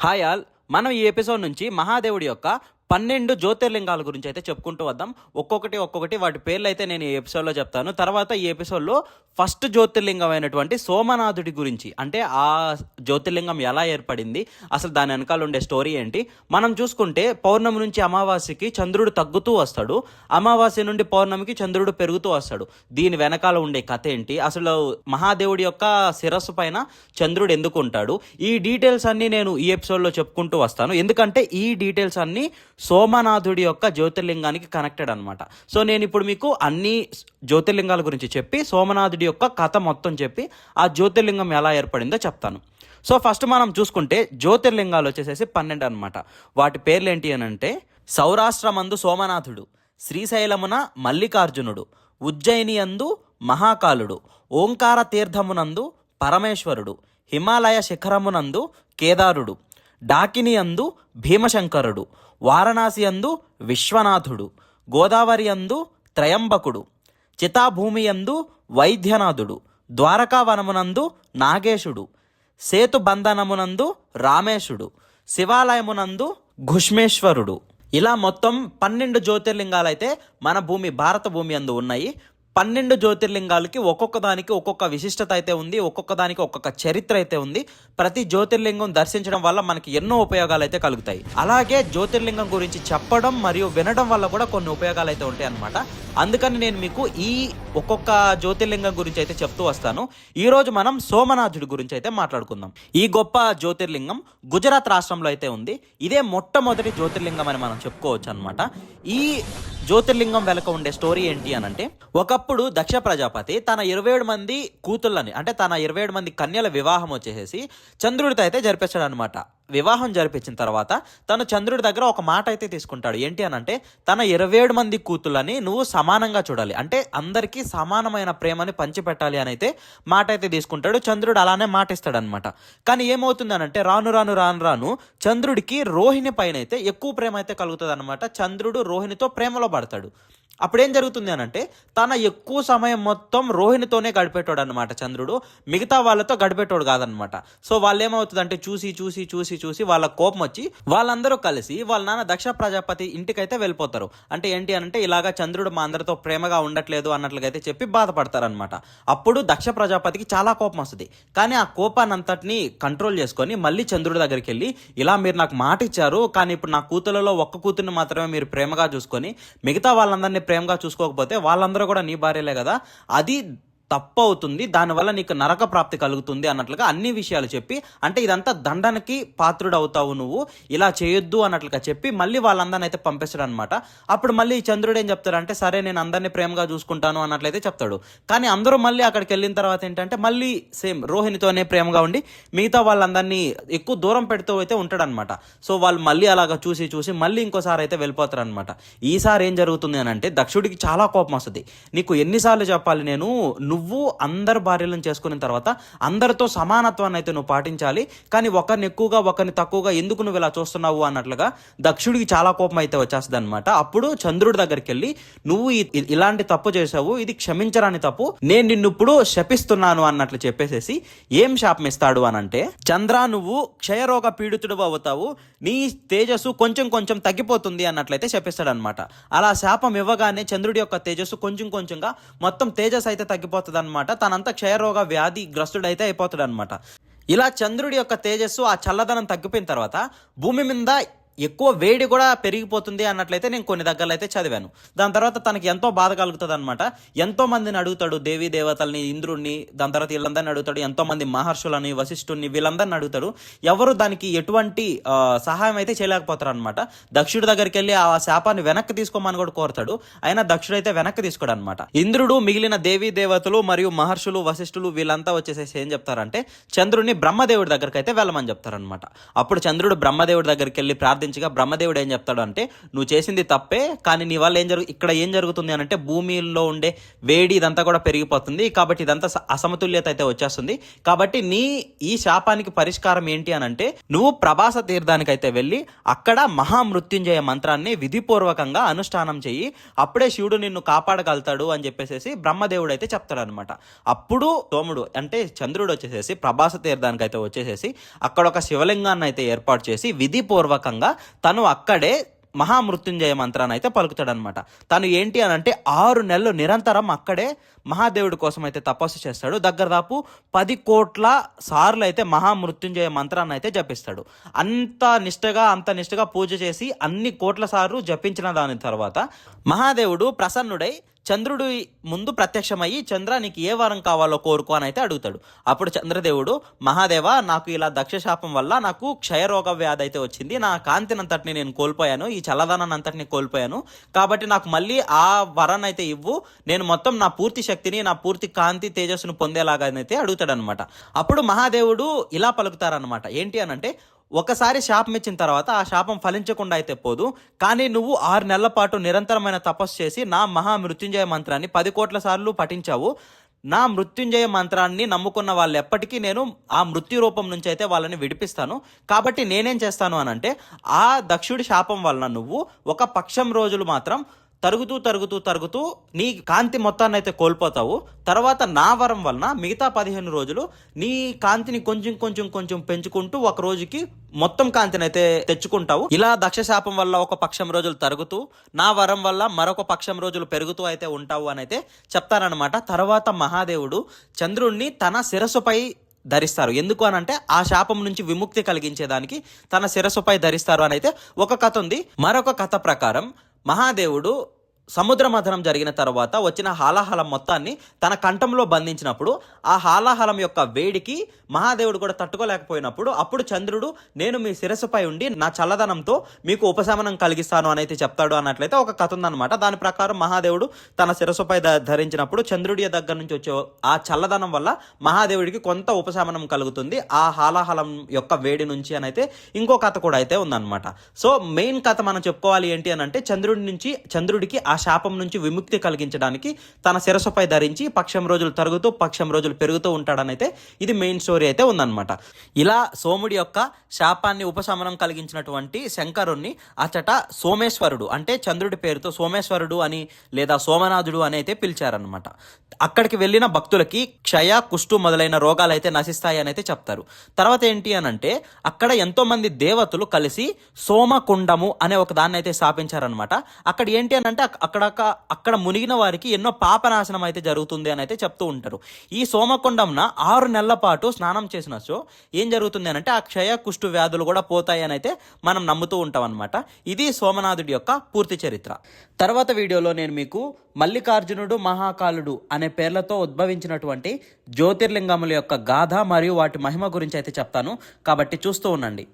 Hi all. మనం ఈ episode నుంచి మహాదేవుడి యొక్క పన్నెండు జ్యోతిర్లింగాల గురించి అయితే చెప్పుకుంటూ వద్దాం. ఒక్కొక్కటి ఒక్కొక్కటి వాటి పేర్లు అయితే నేను ఈ ఎపిసోడ్లో చెప్తాను. తర్వాత ఈ ఎపిసోడ్లో ఫస్ట్ జ్యోతిర్లింగం అయినటువంటి సోమనాథుడి గురించి అంటే ఆ జ్యోతిర్లింగం ఎలా ఏర్పడింది అసలు దాని వెనకాల ఉండే స్టోరీ ఏంటి? మనం చూసుకుంటే పౌర్ణమి నుంచి అమావాస్యకి చంద్రుడు తగ్గుతూ వస్తాడు. అమావాస్య నుండి పౌర్ణమికి చంద్రుడు పెరుగుతూ వస్తాడు. దీని వెనకాల ఉండే కథ ఏంటి? అసలు మహాదేవుడి యొక్క శిరస్సు పైన చంద్రుడు ఎందుకు ఉంటాడు? ఈ డీటెయిల్స్ అన్నీ నేను ఈ ఎపిసోడ్లో చెప్పుకుంటూ వస్తాను. ఎందుకంటే ఈ డీటెయిల్స్ అన్నీ సోమనాథుడి యొక్క జ్యోతిర్లింగానికి కనెక్టెడ్ అనమాట సో నేను ఇప్పుడు మీకు అన్ని జ్యోతిర్లింగాల గురించి చెప్పి సోమనాథుడి యొక్క కథ మొత్తం చెప్పి ఆ జ్యోతిర్లింగం ఎలా ఏర్పడిందో చెప్తాను. సో ఫస్ట్ మనం చూసుకుంటే జ్యోతిర్లింగాలు వచ్చేసేసి పన్నెండు అనమాట వాటి పేర్లు ఏంటి అని అంటే సౌరాష్ట్రమందు సోమనాథుడు శ్రీశైలమున మల్లికార్జునుడు ఉజ్జయిని అందు మహాకాలుడు ఓంకార తీర్థమునందు పరమేశ్వరుడు హిమాలయ శిఖరమునందు కేదారుడు డాకిని అందు భీమశంకరుడు వారణాసి అందు విశ్వనాథుడు గోదావరి అందు త్రయంబకుడు చితాభూమి యందు వైద్యనాథుడు ద్వారకావనమునందు నాగేశుడు సేతుబంధనమునందు రామేశుడు శివాలయమునందు ఘుష్మేశ్వరుడు. ఇలా మొత్తం పన్నెండు జ్యోతిర్లింగాలైతే మన భూమి భారత భూమి అందు ఉన్నాయి. పన్నెండు జ్యోతిర్లింగాలకి ఒక్కొక్క దానికి ఒక్కొక్క విశిష్టత అయితే ఉంది ఒక్కొక్క దానికి ఒక్కొక్క చరిత్ర అయితే ఉంది. ప్రతి జ్యోతిర్లింగం దర్శించడం వల్ల మనకి ఎన్నో ఉపయోగాలు అయితే కలుగుతాయి. అలాగే జ్యోతిర్లింగం గురించి చెప్పడం మరియు వినడం వల్ల కూడా కొన్ని ఉపయోగాలు అయితే ఉంటాయి అనమాట అందుకని నేను మీకు ఈ ఒక్కొక్క జ్యోతిర్లింగం గురించి అయితే చెప్తూ వస్తాను. ఈ రోజు మనం సోమనాథుడి గురించి అయితే మాట్లాడుకుందాం. ఈ గొప్ప జ్యోతిర్లింగం గుజరాత్ రాష్ట్రంలో అయితే ఉంది. ఇదే మొట్టమొదటి జ్యోతిర్లింగం అని మనం చెప్పుకోవచ్చు అనమాట ఈ జ్యోతిర్లింగం వెనక ఉండే స్టోరీ ఏంటి అని అంటే ఒకప్పుడు దక్ష ప్రజాపతి తన ఇరవై ఏడు మంది కూతుళ్ళని అంటే తన ఇరవై ఏడు మంది కన్యల వివాహం వచ్చేసేసి చంద్రుడితో అయితే జరిపించాడు అనమాట వివాహం జరిపించిన తర్వాత తను చంద్రుడి దగ్గర ఒక మాట అయితే తీసుకుంటాడు. ఏంటి అని అంటే తన ఇరవై ఏడు మంది కూతుళ్ళని నువ్వు సమానంగా చూడాలి. అంటే అందరికీ సమానమైన ప్రేమని పంచిపెట్టాలి అని అయితే మాట అయితే తీసుకుంటాడు. చంద్రుడు అలానే మాట ఇస్తాడనమాట కానీ ఏమవుతుంది అని అంటే రాను రాను రాను రాను చంద్రుడికి రోహిణి పైన అయితే ఎక్కువ ప్రేమ అయితే కలుగుతుంది అనమాట చంద్రుడు రోహిణితో ప్రేమలో పడతాడు. అప్పుడేం జరుగుతుంది అని అంటే తన ఎక్కువ సమయం మొత్తం రోహిణితోనే గడిపేటోడు అనమాట చంద్రుడు. మిగతా వాళ్ళతో గడిపేటోడు కాదనమాట సో వాళ్ళు ఏమవుతుంది అంటే చూసి చూసి చూసి చూసి వాళ్ళ కోపం వచ్చి వాళ్ళందరూ కలిసి వాళ్ళ నాన్న దక్ష ప్రజాపతి ఇంటికైతే వెళ్ళిపోతారు. అంటే ఏంటి అని అంటే ఇలాగా చంద్రుడు మా అందరితో ప్రేమగా ఉండట్లేదు అన్నట్లుగైతే చెప్పి బాధపడతారనమాట అప్పుడు దక్ష ప్రజాపతికి చాలా కోపం వస్తుంది. కానీ ఆ కోపాన్ని అంతటిని కంట్రోల్ చేసుకొని మళ్ళీ చంద్రుడి దగ్గరికి వెళ్ళి ఇలా మీరు నాకు మాట ఇచ్చారు కానీ ఇప్పుడు నా కూతులలో ఒక్క కూతుర్ని మాత్రమే మీరు ప్రేమగా చూసుకొని మిగతా వాళ్ళందరినీ ప్రేమగా చూసుకోకపోతే వాళ్ళందరూ కూడా నీ భార్యలే కదా. అది తప్పు అవుతుంది దానివల్ల నీకు నరక ప్రాప్తి కలుగుతుంది అన్నట్లుగా అన్ని విషయాలు చెప్పి అంటే ఇదంతా దండనకి పాత్రుడు అవుతావు నువ్వు ఇలా చేయొద్దు అన్నట్లుగా చెప్పి మళ్ళీ వాళ్ళందరిని అయితే పంపిస్తాడు అనమాట అప్పుడు మళ్ళీ చంద్రుడు ఏం చెప్తాడు అంటే సరే నేను అందరినీ ప్రేమగా చూసుకుంటాను అన్నట్లయితే చెప్తాడు. కానీ అందరూ మళ్ళీ అక్కడికి వెళ్ళిన తర్వాత ఏంటంటే మళ్ళీ సేమ్ రోహిణితోనే ప్రేమగా ఉండి మిగతా వాళ్ళందరినీ ఎక్కువ దూరం పెడుతూ అయితే ఉంటాడనమాట సో వాళ్ళు మళ్ళీ అలాగా చూసి చూసి మళ్ళీ ఇంకోసారి అయితే వెళ్ళిపోతారు అనమాట ఈసారి ఏం జరుగుతుంది అని అంటే దక్షుడికి చాలా కోపం వస్తుంది. నీకు ఎన్నిసార్లు చెప్పాలి నేను నువ్వు అందరు భార్యలను చేసుకున్న తర్వాత అందరితో సమానత్వాన్ని అయితే నువ్వు పాటించాలి. కానీ ఒకరిని ఎక్కువగా ఒకరిని తక్కువగా ఎందుకు నువ్వు ఇలా చూస్తున్నావు అన్నట్లుగా దక్షుడికి చాలా కోపం అయితే వచ్చేస్తుంది అనమాట అప్పుడు చంద్రుడి దగ్గరికి వెళ్ళి నువ్వు ఇలాంటి తప్పు చేసావు ఇది క్షమించరాని తప్పు నేను నిన్ను ఇప్పుడు శపిస్తున్నాను అన్నట్లు చెప్పేసేసి ఏం శాపం ఇస్తాడు అని అంటే చంద్ర నువ్వు క్షయరోగ పీడితుడు అవుతావు నీ తేజస్సు కొంచెం కొంచెం తగ్గిపోతుంది అన్నట్లయితే శపిస్తాడు అనమాట అలా శాపం ఇవ్వగానే చంద్రుడి యొక్క తేజస్సు కొంచెం కొంచెంగా మొత్తం తేజస్ అయితే తగ్గిపోతుంది. అనమాట తనంతా క్షయరోగ వ్యాధి గ్రస్తుడైతే అయిపోతాడు అనమాట ఇలా చంద్రుడి యొక్క తేజస్సు ఆ చల్లదనం తగ్గిపోయిన తర్వాత భూమి మీద ఎక్కువ వేడి కూడా పెరిగిపోతుంది అన్నట్లయితే నేను కొన్ని దగ్గరలో అయితే చదివాను. దాని తర్వాత తనకి ఎంతో బాధ కలుగుతుంది అనమాట ఎంతో మందిని అడుగుతాడు దేవీ దేవతల్ని ఇంద్రుడిని దాని తర్వాత వీళ్ళందరిని అడుగుతాడు ఎంతో మంది మహర్షులని వశిష్ఠుని వీళ్ళందరిని అడుగుతాడు. ఎవరు దానికి ఎటువంటి సహాయం అయితే చేయలేకపోతారు అనమాట దక్షుడి దగ్గరికి వెళ్ళి ఆ శాపాన్ని వెనక్కి తీసుకోమని కూడా కోరతాడు. అయినా దక్షుడు అయితే వెనక్కి తీసుకోడు అనమాట ఇంద్రుడు మిగిలిన దేవీ దేవతలు మరియు మహర్షులు వశిష్ఠులు వీళ్ళంతా వచ్చేసేసి ఏం చెప్తారంటే చంద్రుడిని బ్రహ్మదేవుడి దగ్గరికి అయితే వెళ్ళమని చెప్తారనమాట అప్పుడు చంద్రుడు బ్రహ్మదేవుడి దగ్గరికి వెళ్ళి ప్రార్థి వాదించగా బ్రహ్మదేవుడు ఏం చెప్తాడు అంటే నువ్వు చేసింది తప్పే కానీ నీ వల్ల ఏం జరుగు ఇక్కడ ఏం జరుగుతుంది అని అంటే భూమిలో ఉండే వేడి ఇదంతా కూడా పెరిగిపోతుంది కాబట్టి ఇదంతా స- అసమతుల్యత అయితే వచ్చేస్తుంది. కాబట్టి నీ ఈ శాపానికి పరిష్కారం ఏంటి అని అంటే నువ్వు ప్రభాస తీర్థానికి అయితే వెళ్ళి అక్కడ మహామృత్యుంజయ మంత్రాన్ని విధిపూర్వకంగా అనుష్ఠానం చెయ్యి అప్పుడే శివుడు నిన్ను కాపాడగలుగుతాడు అని చెప్పేసి బ్రహ్మదేవుడు అయితే చెప్తాడనమాట అప్పుడు సోముడు అంటే చంద్రుడు వచ్చేసేసి ప్రభాస తీర్థానికి అయితే వచ్చేసేసి అక్కడ ఒక శివలింగాన్ని అయితే ఏర్పాటు చేసి విధిపూర్వకంగా తను అక్కడే మహామృత్యుంజయ మంత్రాన్ని అయితే పలుకుతాడనమాట తను ఏంటి అని అంటే ఆరు నెలలు నిరంతరం అక్కడే మహాదేవుడి కోసం అయితే తపస్సు చేస్తాడు. దగ్గర దాపు పది కోట్ల సార్లు అయితే మహామృత్యుంజయ మంత్రాన్ని అయితే జపిస్తాడు. అంత నిష్టగా అంత నిష్టగా పూజ చేసి అన్ని కోట్ల సార్లు జపించిన దాని తర్వాత మహాదేవుడు ప్రసన్నుడై చంద్రుడు ముందు ప్రత్యక్షమయ్యి చంద్ర నీకు ఏ వరం కావాలో కోరుకో అని అయితే అడుగుతాడు. అప్పుడు చంద్రదేవుడు మహాదేవ నాకు ఇలా దక్షశాపం వల్ల నాకు క్షయరోగ వ్యాధి అయితే వచ్చింది. నా కాంతినంతటిని నేను కోల్పోయాను. ఈ చల్లదనాన్ని అంతటిని కోల్పోయాను. కాబట్టి నాకు మళ్ళీ ఆ వరం అయితే ఇవ్వు. నేను మొత్తం నా పూర్తి శక్తిని నా పూర్తి కాంతి తేజస్సును పొందేలాగానైతే అడుగుతాడనమాట అప్పుడు మహాదేవుడు ఇలా పలుకుతారనమాట ఏంటి అనంటే ఒకసారి శాపం ఇచ్చిన తర్వాత ఆ శాపం ఫలించకుండా అయితే పోదు. కానీ నువ్వు ఆరు నెలల పాటు నిరంతరమైన తపస్సు చేసి నా మహా మృత్యుంజయ మంత్రాన్ని పది కోట్ల సార్లు పఠించావు. నా మృత్యుంజయ మంత్రాన్ని నమ్ముకున్న వాళ్ళు ఎప్పటికీ నేను ఆ మృత్యు రూపం నుంచి అయితే వాళ్ళని విడిపిస్తాను. కాబట్టి నేనేం చేస్తాను అని అంటే ఆ దక్షుడి శాపం వలన నువ్వు ఒక పక్షం రోజులు మాత్రం తరుగుతూ తరుగుతూ తరుగుతూ నీ కాంతి మొత్తాన్ని అయితే కోల్పోతావు. తర్వాత నా వరం వలన మిగతా పదిహేను రోజులు నీ కాంతిని కొంచెం కొంచెం కొంచెం పెంచుకుంటూ ఒక రోజుకి మొత్తం కాంతిని అయితే తెచ్చుకుంటావు. ఇలా దక్ష శాపం వల్ల ఒక పక్షం రోజులు తరుగుతూ నా వరం వల్ల మరొక పక్షం రోజులు పెరుగుతూ అయితే ఉంటావు అని అయితే చెప్తారనమాట తర్వాత మహాదేవుడు చంద్రుణ్ణి తన శిరస్సుపై ధరిస్తారు. ఎందుకు అని అంటే ఆ శాపం నుంచి విముక్తి కలిగించేదానికి తన శిరస్సుపై ధరిస్తారు అని అయితే ఒక కథ ఉంది. మరొక కథ ప్రకారం మహాదేవుడు సముద్ర మథనం జరిగిన తర్వాత వచ్చిన హాలాహలం మొత్తాన్ని తన కంఠంలో బంధించినప్పుడు ఆ హాలాహలం యొక్క వేడికి మహాదేవుడు కూడా తట్టుకోలేకపోయినప్పుడు అప్పుడు చంద్రుడు నేను మీ శిరస్సుపై ఉండి నా చల్లదనంతో మీకు ఉపశమనం కలిగిస్తాను అని అయితే చెప్తాడు అన్నట్లయితే ఒక కథ ఉందన్నమాట. దాని ప్రకారం మహాదేవుడు తన శిరస్సుపై ధరించినప్పుడు చంద్రుడి దగ్గర నుంచి వచ్చే ఆ చల్లదనం వల్ల మహాదేవుడికి కొంత ఉపశమనం కలుగుతుంది ఆ హాలాహలం యొక్క వేడి నుంచి అని అయితే ఇంకో కథ కూడా అయితే ఉందన్నమాట. సో మెయిన్ కథ మనం చెప్పుకోవాలి ఏంటి అని అంటే చంద్రుడి నుంచి చంద్రుడికి ఆ శాపం నుంచి విముక్తి కలిగించడానికి తన శిరసుపై ధరించి పక్షం రోజులు తరుగుతూ పక్షం రోజులు పెరుగుతూ ఉంటాడనైతే ఇది మెయిన్ స్టోరీ అయితే ఉందన్నమాట. ఇలా సోముడి యొక్క శాపాన్ని ఉపశమనం కలిగించినటువంటి శంకరుణ్ణి అచట సోమేశ్వరుడు అంటే చంద్రుడి పేరుతో సోమేశ్వరుడు అని లేదా సోమనాథుడు అని అయితే పిలిచారనమాట అక్కడికి వెళ్ళిన భక్తులకి క్షయ కుష్టు మొదలైన రోగాలు అయితే నశిస్తాయి అని అయితే చెప్తారు. తర్వాత ఏంటి అని అంటే అక్కడ ఎంతో మంది దేవతలు కలిసి సోమకుండము అనే ఒక దాన్ని అయితే స్థాపించారనమాట అక్కడ ఏంటి అని అంటే అక్కడ అక్కడ మునిగిన వారికి ఎన్నో పాపనాశనం అయితే జరుగుతుంది అని అయితే చెప్తూ ఉంటారు. ఈ సోమకుండంన ఆరు నెలల పాటు స్నానం చేసినచో ఏం జరుగుతుంది అని అంటే ఆ క్షయ కుష్టు వ్యాధులు కూడా పోతాయి అని అయితే మనం నమ్ముతూ ఉంటాం అనమాట ఇది సోమనాథుడి యొక్క పూర్తి చరిత్ర. తర్వాత వీడియోలో నేను మీకు మల్లికార్జునుడు మహాకాలుడు అనే పేర్లతో ఉద్భవించినటువంటి జ్యోతిర్లింగముల యొక్క గాథ మరియు వాటి మహిమ గురించి అయితే చెప్తాను. కాబట్టి చూస్తూ ఉండండి.